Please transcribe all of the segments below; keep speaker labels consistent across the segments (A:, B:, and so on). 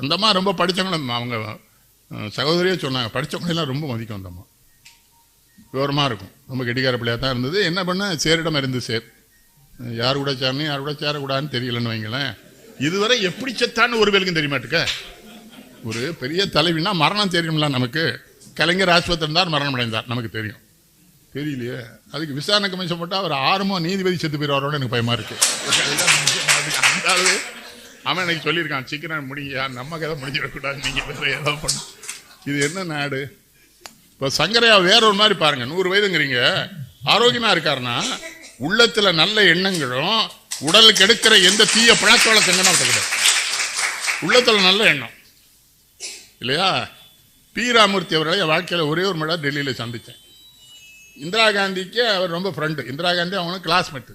A: அந்த அம்மா ரொம்ப படித்தவங்களும் அவங்க சகோதரியே சொன்னாங்க படித்தவங்களெல்லாம் ரொம்ப மதிக்கும் அந்த அம்மா விவரமாக இருக்கும். ரொம்ப கெட்டிக்கார பிள்ளையாக தான் இருந்தது. என்ன பண்ண? சேரிடம் இருந்து சேர். யார் கூட சேரணும் யார் கூட சேரக்கூடாதுன்னு தெரியலன்னு வைங்களேன். இதுவரை எப்படி செத்தான்னு ஒரு வேலுக்கும் தெரியுமாட்டுக்க? ஒரு பெரிய தலைவினா மரணம் தெரியும்ல நமக்கு. கலைஞர் ஆஸ்பத்திரிந்தார் மரணம் அடைந்தார் நமக்கு தெரியும். தெரியலையே. அதுக்கு விசாரணை கமிஷன் போட்டால் அவர் ஆறுமோ நீதிபதி செத்து போயிடுவாரோட எனக்கு பயமா இருக்கு. அவன் எனக்கு சொல்லியிருக்கான் சீக்கிரம் முடிங்க நம்ம கதை முடிஞ்சிடக்கூடாது நீங்கள் வேறு ஏதாவது பண்ணும் இது என்ன நாடு? இப்போ சங்கரையா வேற ஒரு மாதிரி பாருங்கள் நூறு வயதுங்கிறீங்க. ஆரோக்கியமாக இருக்காருன்னா உள்ளத்தில் நல்ல எண்ணங்களும் உடலுக்கு எடுக்கிற எந்த தீய பழக்க செஞ்சனா கிடையாது உள்ளத்தில் நல்ல எண்ணம். இல்லையா? பி ராமூர்த்தி அவர்களை வாழ்க்கையில் ஒரே ஒரு முறை டெல்லியில் சந்தித்தேன் இந்திரா காந்திக்கு அவர் ரொம்ப ஃப்ரெண்டு இந்திரா காந்தி அவனும் கிளாஸ்மேட்டு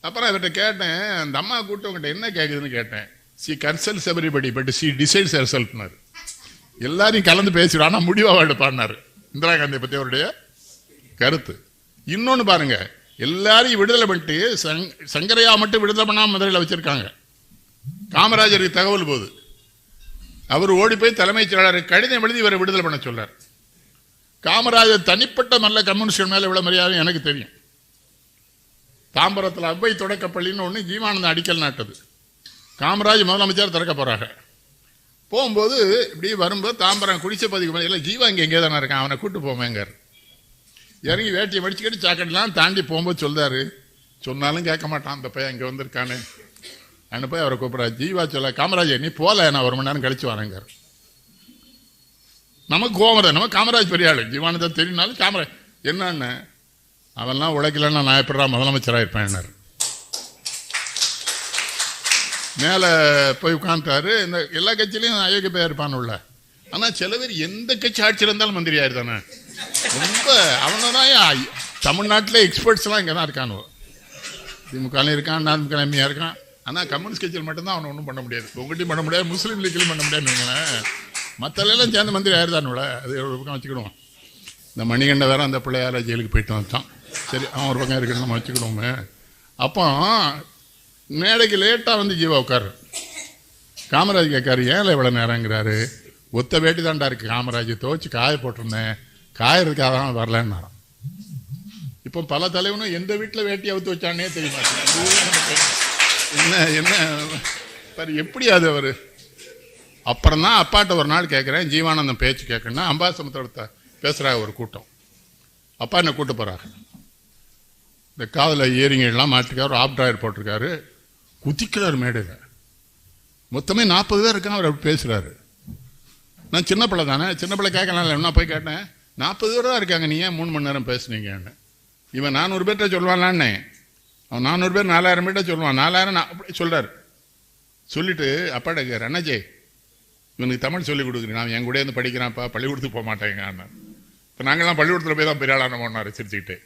A: அப்புறம் இவர்கிட்ட கேட்டேன் அந்த அம்மா கூப்பிட்டு என்ன கேட்குதுன்னு கேட்டேன். She consults everybody but she decides ஹெர்செல்ஃப்னாரு எல்லாரையும் கலந்து பேசிடுவோம் ஆனால் முடிவாக எடுப்பான்னாரு இந்திரா காந்தியை பற்றி அவருடைய கருத்து. இன்னொன்று பாருங்க எல்லாரையும் விடுதலை பண்ணிட்டு சங்- சங்கரையா மட்டும் விடுதலை பண்ணாமல் மதுரையில் வச்சுருக்காங்க. காமராஜருக்கு தகவல் போகுது அவர் ஓடி போய் தலைமைச் செயலாளர் கடிதம் எழுதி இவரை விடுதலை பண்ண சொல்றார் காமராஜர் தனிப்பட்ட நல்ல கம்யூனிஸ்ட் மேலே இவ்வளோ மரியாதை எனக்கு தெரியும். தாம்பரத்தில் அவ்வை தொடக்கப்பள்ளின்னு ஒன்று ஜீவானந்தம் அடிக்கல் நாட்டது. காமராஜ் முதலமைச்சர் திறக்க போகிறாங்க போகும்போது இப்படி வரும்போது தாம்பரம் குடிச்சப்பதிக்கு மதியில் ஜீவா இங்கே எங்கே தானே இருக்கான் அவனை கூட்டு போமேங்கார் இறங்கி வேட்டியை மடிச்சுக்கிட்டு சாக்கெட்லாம் தாண்டி போகும்போது சொல்றாரு. சொன்னாலும் கேட்க மாட்டான் அந்த பையன் இங்கே வந்திருக்கானு. அங்கே போய் அவரை கூப்பிட்றா ஜீவா சொல்ல காமராஜர் நீ போகல நான் ஒரு மணி நேரம் கழிச்சு வரேங்கார் நமக்கு கோவம் நம்ம காமராஜ் பெரிய ஆளு. ஜீவானந்தம் தெரியும்னாலும் காமராஜ் என்னன்னு அவன்லாம் உழைக்கலன்னா நான் எப்படா முதலமைச்சராக இருப்பேன் மேலே போய் உட்காந்துட்டாரு இந்த எல்லா கட்சியிலையும் அயோக்கிய பேர் இருப்பான் உள்ள ஆனால் சில பேர் எந்த கட்சி ஆட்சியில் இருந்தாலும் மந்திரி ஆயிருந்தானே ரொம்ப அவனதான் தமிழ்நாட்டில் எக்ஸ்பர்ட்ஸ்லாம் இங்கே தான் இருக்கானுவோ. திமுகலையும் இருக்கான் நாதிமுக எம்மியாக இருக்கான். ஆனால் கம்யூனிஸ்ட் கட்சியில் மட்டும்தான் அவனை ஒன்றும் பண்ண முடியாது. உங்கள்கிட்டையும் பண்ண முடியாது முஸ்லீம் லீக்லையும் பண்ண முடியாதுன்னு வைங்களேன். மற்றெல்லாம் சேர்ந்து மந்திரி ஆயிருந்தானுல அது ஒரு பக்கம் வச்சுக்கிடுவோம். இந்த மணிகண்ட வேற அந்த பிள்ளையார ஜெயிலுக்கு போயிட்டு வந்துட்டான். சரி அவன் ஒரு பக்கம் இருக்குன்னு நம்ம வச்சுக்கணுமே அப்போ மேடைக்கு லேட்டாக வந்து ஜீவா உட்காரு காமராஜ் கேட்காரு ஏன் இவ்வளோ நேரங்கிறாரு ஒத்த வேட்டி தாண்டா இருக்கு காமராஜ். துவச்சி காய போட்டிருந்தேன். காயறதுக்காக தான் வரலன்னு இப்போ பல தலைவனும் எந்த வீட்டில் வேட்டி அவுத்து வச்சானே தெரிய என்ன என்ன? பாரு எப்படி அது அவர்? அப்புறம் தான் அப்பாட்ட ஒரு நாள் கேட்குறேன் ஜீவானந்தம் பேச்சு கேட்கணும்னா அம்பாசமுத்திரத்தை பேசுகிறாங்க ஒரு கூட்டம். அப்பா என்ன கூட்டு போகிறாங்க இந்த காதில் இயரிங்கெல்லாம் மாட்டிருக்காரு ஆப் ட்ராயர் போட்டிருக்காரு. குதிக்கிறார் மேடையில். மொத்தமே நாற்பது பேர் இருக்காங்க அவர் அப்படி பேசுகிறாரு நான் சின்ன பிள்ளை தானே சின்ன பிள்ளை கேட்கலாம் என்ன போய் கேட்டேன்? நாற்பது பேர் தான் இருக்காங்க நீ ஏன் மூணு மணி நேரம் பேசுனீங்கன்னு. இவன் நானூறு பேர்கிட்ட சொல்லுவான்லான்னே. அவன் நானூறு பேர் நாலாயிரம் பேர்கிட்ட சொல்லுவான். நாலாயிரம் நான் அப்படி சொல்கிறார் சொல்லிட்டு அப்பாட்ட கேட்குற அண்ணாஜே இவனுக்கு தமிழ் சொல்லி கொடுக்குறேன். நான் என் கூட இருந்து படிக்கிறான்ப்பா பள்ளிக்கூடத்துக்கு போக மாட்டேங்க இப்போ நாங்கள்லாம் பள்ளிக்கூடத்தில் போய் தான் பெரிய ஆளான போனார் சிரிச்சுக்கிட்டு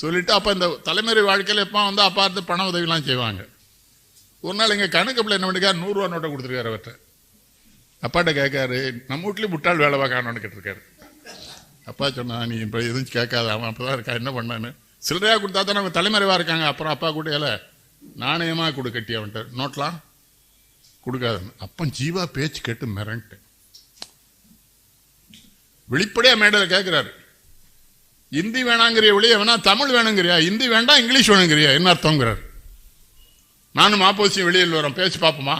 A: சொல்லிட்டு அப்போ இந்த தலைமுறை வாழ்க்கையில் எப்போ வந்து அப்பா இருந்து பண உதவிலாம் செய்வாங்க. ஒரு நாள் எங்கள் கணக்கு பிள்ளை என்ன பண்ணிருக்காரு? நூறுரூவா நோட்டை கொடுத்துருக்காரு அவர்கிட்ட அப்பாட்ட கேட்காரு நம்ம வீட்லேயும் முட்டாள் வேலை பார்க்கணும்னு கேட்டிருக்காரு. அப்பா சொன்னா நீ இப்போ எதுவும் கேட்காத அவன் அப்போ தான் இருக்கா என்ன பண்ணான்னு? சில்லறையாக கொடுத்தா தான் அவங்க தலைமறைவாக இருக்காங்க. அப்புறம் அப்பா கூட இல்லை நாணயமாக கொடு கட்டி அவன்கிட்ட. நோட்லாம் கொடுக்காதுன்னு. அப்போ ஜீவா பேச்சு கேட்டு மிரண்டேன் வெளிப்படையாக மேடையில் கேட்குறாரு. இந்தி வேணாங்கிறிய ஒழிய வேணா தமிழ் வேணுங்கிறியா? இந்தி வேண்டாம் இங்கிலீஷ் வேணுங்கிறியா? என்ன அர்த்தங்கிறார் நானும் மாப்போசி வெளியில் வரோம் பேசி பார்ப்போமா?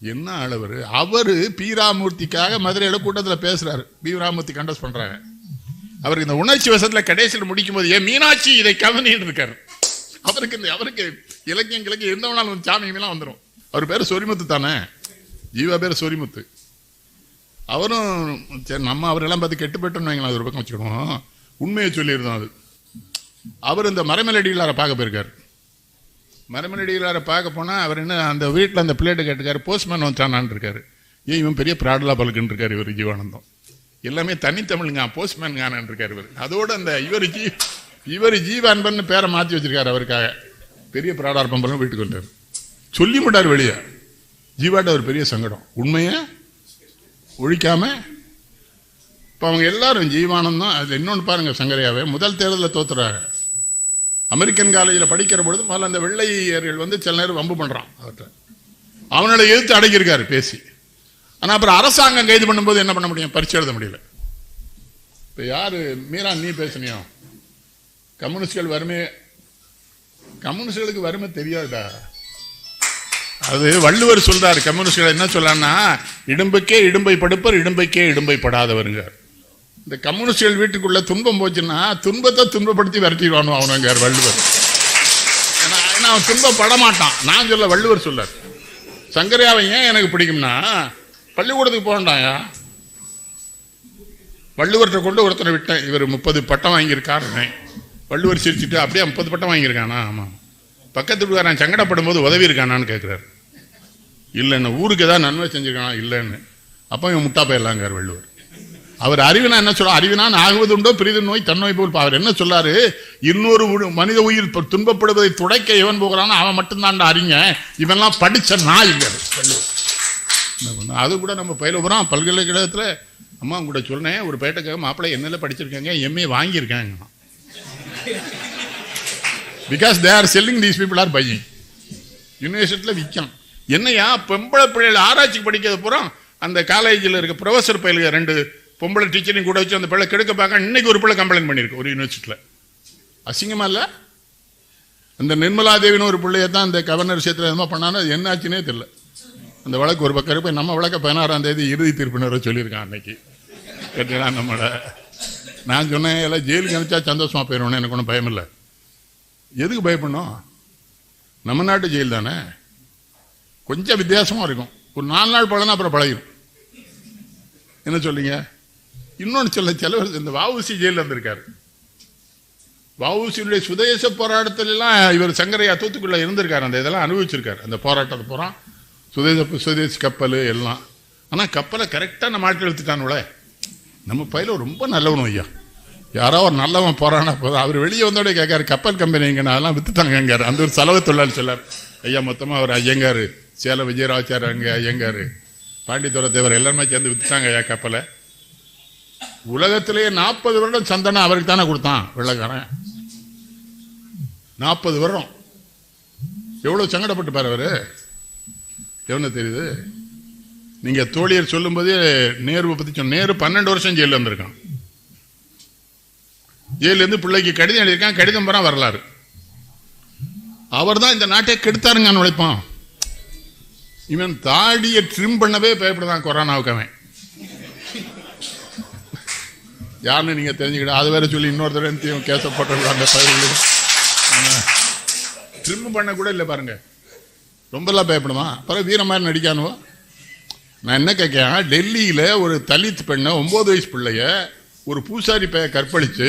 A: என்ன அளவர் அவர் பீராமூர்த்திக்காக மதுரையில் கூட்டத்தில் பேசுறாரு. பீராமூர்த்தி கண்டஸ் பண்ணுறாங்க அவருக்கு இந்த உணர்ச்சி வசத்தில் கடைசியில் முடிக்கும் போது ஏன் மீனாட்சி இதை கவனின்னு இருக்காரு. அவருக்கு இந்த அவருக்கு இலக்கியம் கிழக்கு எந்த வேணாலும் சாமிங்கெல்லாம் வந்துடும் அவர் பேர் சொரிமுத்து தானே? ஜீவா பேர் சொரிமுத்து. அவரும் சரி நம்ம அவரெல்லாம் பார்த்து கெட்டு போயிட்டோம்னு வைங்களேன் அது ஒரு பக்கம் வச்சுக்கிடுவோம் உண்மையை சொல்லியிருந்தோம் அது. அவர் இந்த மரமலடிகளார பார்க்க போயிருக்கார். மரமலடிகளார பார்க்க போனால் அவர் என்ன அந்த வீட்டில் அந்த பிளேட்டை கேட்டுக்காரு போஸ்ட்மேன் வந்துட்டானான்னு இருக்காரு. ஏன் இவன் பெரிய பிராடலா பழுக்குன்னு இருக்கார் இவர் ஜீவானந்தம். எல்லாமே தனித்தமிழ்ங்க போஸ்ட்மேன் கானன் இவர். அதோடு அந்த இவர் ஜீ இவர் ஜீவான்பன் பேரை மாற்றி வச்சிருக்காரு அவருக்காக. பெரிய பிராடார்பம்பரம் வீட்டுக்கு வந்தார். சொல்லி மாட்டார் வெளியே. ஜீவாட்ட ஒரு பெரிய சங்கடம். உண்மையை? ஒழிக்காம இப்போ அவங்க எல்லாரும் ஜீவானந்தம் அது இன்னொன்று பாருங்கள் சங்கரையாவே முதல் தேர்தலில் தோத்துறாங்க. அமெரிக்கன் காலேஜில் படிக்கிற பொழுது முதல்ல அந்த வெள்ளையர்கள் வந்து சில நேரம் வம்பு பண்ணுறான் அவர்கிட்ட. அவனோட எதிர்த்து அடங்கியிருக்காரு பேசி. ஆனால் அப்புறம் அரசாங்கம் கைது பண்ணும்போது என்ன பண்ண முடியும்? பரிச்சு எழுத முடியல. இப்போ யார்? மீரா நீ பேசுனியோ? கம்யூனிஸ்ட்கள் வறுமை கம்யூனிஸ்டுகளுக்கு வறுமை தெரியாதுடா. அது வள்ளுவர் சொல்றார் கம்யூனிஸ்ட்கள் என்ன சொல்லான்னா இடும்பைக்கே இடும்பை படுப்பர் இடும்பைக்கே இடும்பை படாதவருங்க. இந்த கம்யூனிஸ்ட்கள் வீட்டுக்குள்ள துன்பம் போச்சுன்னா துன்பத்தை துன்பப்படுத்தி விரட்டிடுவானு அவனுங்க வள்ளுவர். ஏன்னா ஏன்னா அவன் துன்பப்பட மாட்டான் நான் சொல்ல வள்ளுவர் சொல்லார் சங்கரையாவை ஏன் எனக்கு பிடிக்கும்னா பள்ளிக்கூடத்துக்கு போகண்டாயா வள்ளுவர்கிட்ட கொண்டு ஒருத்தனை விட்டேன். இவர் முப்பது பட்டம் வாங்கியிருக்காருன்னு வள்ளுவர் சிரிச்சுட்டு அப்படியே முப்பது பட்டம் வாங்கியிருக்கானா? ஆமாம். பக்கத்து வீட்டுக்காரன் சங்கடப்படும் போது உதவி இருக்கானான்னு கேட்குறாரு இல்லைன்னு ஊருக்கு ஏதாவது நன்மை செஞ்சுருக்கானா? இல்லைன்னு. அப்போ இவன் முட்டா போயிடலாங்கார் வள்ளுவர். அவர் அறிவினா என்ன சொல்ல அறிவினான் ஆகுவதுண்டோ பிரிது நோய் தன்னோய் போல் அவர் என்ன சொல்லாரு? இன்னொரு மனித உயிர் துன்பப்படுவதை துடைக்க இவன் போகிறானோ அவன் மட்டும்தான் அறிஞ இவன்லாம் படிச்ச நான் வள்ளுவர். என்ன பண்ண? அது கூட நம்ம பயில போகிறோம் பல்கலைக்கழகத்தில் அம்மா உங்கள்கிட்ட சொன்னேன் ஒரு பேட்டைக்காக மாப்பிள்ளை என்னெல்லாம் படிச்சிருக்காங்க எம்ஏ வாங்கியிருக்காங்க because they are selling these people are buying யூனிவர்சிட்டியில் விற்கும் என்னையா? பொம்பளை பிள்ளைகள் ஆராய்ச்சி படிக்கிறது பூரா அந்த காலேஜில் இருக்க ப்ரொஃபஸர் பயிலுக ரெண்டு பொம்பளை டீச்சரையும் கூட வச்சு அந்த பிள்ளை கெடுக்க பார்க்க இன்னைக்கு ஒரு பிள்ளை கம்ப்ளைண்ட் பண்ணியிருக்கு ஒரு யூனிவர்சிட்டியில் அசிங்கமா இல்லை? அந்த நிர்மலா தேவின்னு ஒரு பிள்ளைய தான் அந்த கவர்னர் விஷயத்தில் எதுவும் பண்ணானோ அது என்னாச்சுன்னே தெரியல. அந்த வழக்கு ஒரு பக்கம் இருப்போம் நம்ம வழக்க பதினாறாம் தேதி இறுதி தீர்ப்பினரை சொல்லியிருக்கான் அன்னைக்கு. கேட்டீங்களா நம்மளை? நான் சொன்னேன் எல்லாம் ஜெயிலுக்கு அனுப்பிச்சா சந்தோஷமாக போயிடுவோன்னு எனக்கு ஒன்றும் பயம் இல்லை. எதுக்கு பயப்படணும்? நம்ம நாட்டு ஜெயில் தானே? கொஞ்சம் வித்தியாசமாக இருக்கும். ஒரு நாலு நாள் பழனா அப்புறம் பழகிடும் என்ன சொல்றீங்க? இன்னொன்று சொல்ல செலவர் இந்த வஉசி ஜெயிலில் இருந்திருக்காரு. வஉசியுடைய சுதேச போராட்டத்திலலாம் இவர் சங்கரையா தூத்துக்குள்ளே இருந்திருக்காரு. அந்த இதெல்லாம் அனுபவிச்சிருக்காரு. அந்த போராட்டத்தை பூரா சுதேச சுதேச கப்பல் எல்லாம். ஆனால் கப்பலை கரெக்டாக நம்ம ஆட்கள் எடுத்துட்டானுல நம்ம பையில ரொம்ப நல்லவனும் ஐயா. யாரோ ஒரு நல்லவன் போறானா போதும். அவர் வெளியே வந்தோடய கேட்காரு கப்பல் கம்பெனி எங்கன்னு அதெல்லாம் வித்துட்டாங்கங்காரு அந்த ஒரு செலவு தொழிலாளி சொல்லார். ஐயா மொத்தமாக அவர் ஐயங்கார். சேலம் விஜயராச்சார் அங்கே ஐயங்கார். பாண்டித்துறை தேவர் எல்லாருமே சேர்ந்து வித்துட்டாங்க ஐயா கப்பலை. உலகத்திலேயே நாற்பது வருடம் சந்தனம் அவருக்கு தானே கொடுத்தான் வெள்ளக்காரன். நாற்பது வருடம். எவ்வளோ சங்கடப்பட்டு பாரு அவர் எவ்வளோ தெரியுது? நீங்கள் தோழியர் சொல்லும்போதே நேருவை பற்றி சொன்ன நேரு பன்னெண்டு வருஷம் ஜெயிலில் வந்திருக்கான் ஜெயிலேருந்து பிள்ளைக்கு கடிதம் எழுதியிருக்கான் கடிதம் பூரா வரலாறு. அவர் தான் இந்த நாட்டை கெடுத்தாருங்க நுழைப்பான் இவன் தாடியை ட்ரிம் பண்ணவே பயப்படுதான் கொரோனாவுக்கு அவன். யாருன்னு நீங்கள் தெரிஞ்சுக்கிட்ட அது வேற சொல்லி இன்னொருத்தரையும் கேசப்பட்டிருக்கோம் அந்த பயிர்கள் ட்ரிம் பண்ண கூட இல்லை பாருங்க. ரொம்பலாம் பயப்படுமா அப்புறம் வீர மாதிரி நடிக்கானுவோ. நான் என்ன கேட்கேன் டெல்லியில் ஒரு தலித் பெண்ணை ஒம்பது வயசு பிள்ளைய ஒரு பூசாரி பைய கற்பழித்து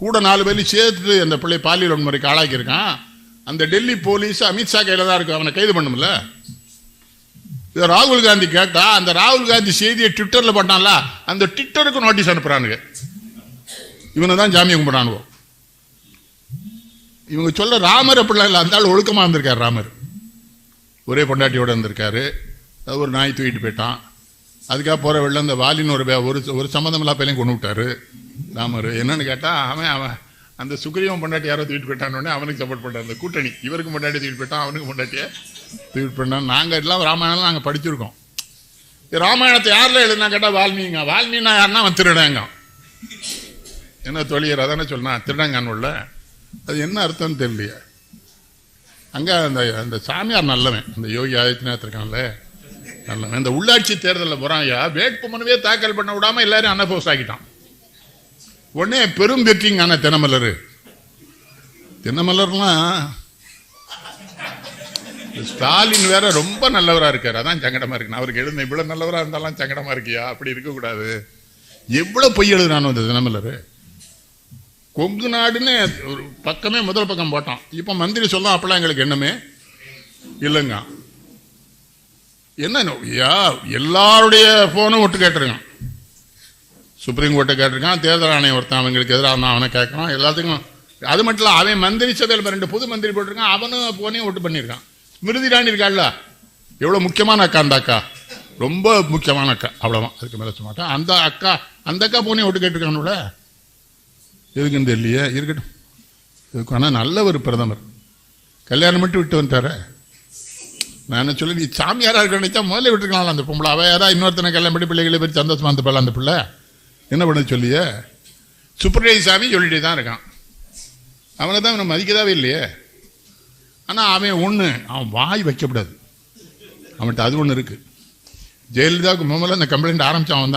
A: கூட நாலு பேரையும் சேர்த்து அந்த பிள்ளை பாலியல் வன்முறைக்கு ஆளாக்கியிருக்கான். அந்த டெல்லி போலீஸ் அமித்ஷா கையில் தான் இருக்கு. அவனை கைது பண்ணும்ல இதை ராகுல் காந்தி கேட்டா அந்த ராகுல் காந்தி செய்தியை ட்விட்டரில் போட்டான்ல அந்த ட்விட்டருக்கு நோட்டீஸ் அனுப்புறானுங்க. இவனை தான் ஜாமியம் கும்பிடானுவோம் இவங்க சொல்ல ராமர் அப்படிலாம் இல்லை அந்த ஆள் ஒழுக்கமாக இருந்திருக்கார் ராமர். ஒரே பொண்டாட்டியோடு இருந்திருக்காரு. அது ஒரு நாய் தூக்கிட்டு போயிட்டான். அதுக்காக போகிற வெளில அந்த வாலின்னு ஒரு ஒரு ஒரு சம்மந்தம் இல்லா பையனையும் கொண்டு விட்டாரு. ராமர் என்னன்னு கேட்டால் அவன் அவன் அந்த சுக்ரீவன் பொண்டாட்டி யாரோ தூக்கிட்டு போயிட்டான்னு அவனுக்கு சப்போர்ட் பண்றான் அந்த கூட்டணி இவருக்கு பொண்டாட்டி தூக்கிட்டு போயிட்டான் அவனுக்கு பொண்டாட்டியை தூக்கிட்டு போயிட்டான். நாங்கள் எல்லாம் ராமாயணம் நாங்கள் படிச்சிருக்கோம். ராமாயணத்தை யாரில் எழுதுனா கேட்டால் வால்மீங்க வால்மீனா யாருன்னா அவன் திருடங்க என்ன தொழியர் அதானே சொன்னான் திருடங்கான் உள்ள அது என்ன அர்த்தம்னு தெரியலையே. அங்கே அந்த அந்த சாமியார் நல்லவன். அந்த யோகி ஆதித்யநாத் இருக்கான்ல. நல்லவன். இந்த உள்ளாட்சி தேர்தலில் போறான்யா வேட்புமனுவே தாக்கல் பண்ண விடாமல் எல்லாரும் அன்னபோஸ் ஆகிட்டான். உடனே பெரும் வெற்றிங்க ஆனா தினமலர் தினமலர்லாம் ஸ்டாலின் வேற ரொம்ப நல்லவரா இருக்காரு. அதான் சங்கடமா இருக்கு. நான் அவருக்கு எழுந்த இவ்வளவு நல்லவரா இருந்தாலும் சங்கடமா இருக்கியா? அப்படி இருக்க கூடாது எவ்வளவு பொய் எழுதுனானோ அந்த தினமலர் கொங்கு நாடுன்னு ஒரு பக்கமே முதல் பக்கம் போட்டான். இப்போ மந்திரி சொல்ல அப்பெல்லாம் எங்களுக்கு எண்ணமே இல்லைங்க. என்ன யா எல்லாருடைய போனும் ஒட்டு கேட்டிருக்கான். சுப்ரீம் கோர்ட்டை கேட்டிருக்கான் தேர்தல் ஆணையம் ஒருத்தன் அவங்களுக்கு எதிராக இருந்தால் அவனை கேட்கறான். எல்லாத்துக்கும் அது மட்டும் இல்லை அவன் மந்திரி சபையில் ரெண்டு புது மந்திரி போட்டிருக்கான் அவனும் போனையும் ஓட்டு பண்ணியிருக்கான். ஸ்மிருதி இராணி இருக்காள்ல எவ்வளோ முக்கியமான அக்கா அந்த அக்கா? ரொம்ப முக்கியமான அக்கா. அவ்வளோதான் அதுக்கு மேலே சொல்ல மாட்டேன். அந்த அக்கா அந்த அக்கா போனையும் ஓட்டு கேட்டிருக்கானோட எதுக்குன்னு தெரியலையே. இருக்கட்டும். இதுக்கு ஆனால் நல்ல ஒரு பிரதமர். கல்யாணம் மட்டும் விட்டு வந்துட்டார? நான் என்ன சொல்லி நீ சாமியாராக இருக்க நினைச்சா முதல்ல விட்டுருக்கலாம் அந்த பொம்பளை. அவ யாரா? இன்னொருத்தனை கல்யாணம் பண்ணி பிள்ளைகளை போய் சந்தோஷமா பிள்ளை அந்த பிள்ளை? என்ன பண்ண சொல்லிய? சுப்பிரமணிய சாமி சொல்லிட்டு தான் இருக்கான். அவனை தான் நம்ம மதிக்கதாவே இல்லையே. ஆனால் அவன் ஒன்று அவன் வாய் வைக்கக்கூடாது. அவன்கிட்ட அது ஒன்று இருக்குது ஜெயலலிதாவுக்கு முதல்ல அந்த கம்ப்ளைண்ட் ஆரம்பித்தான் அவன் தான்.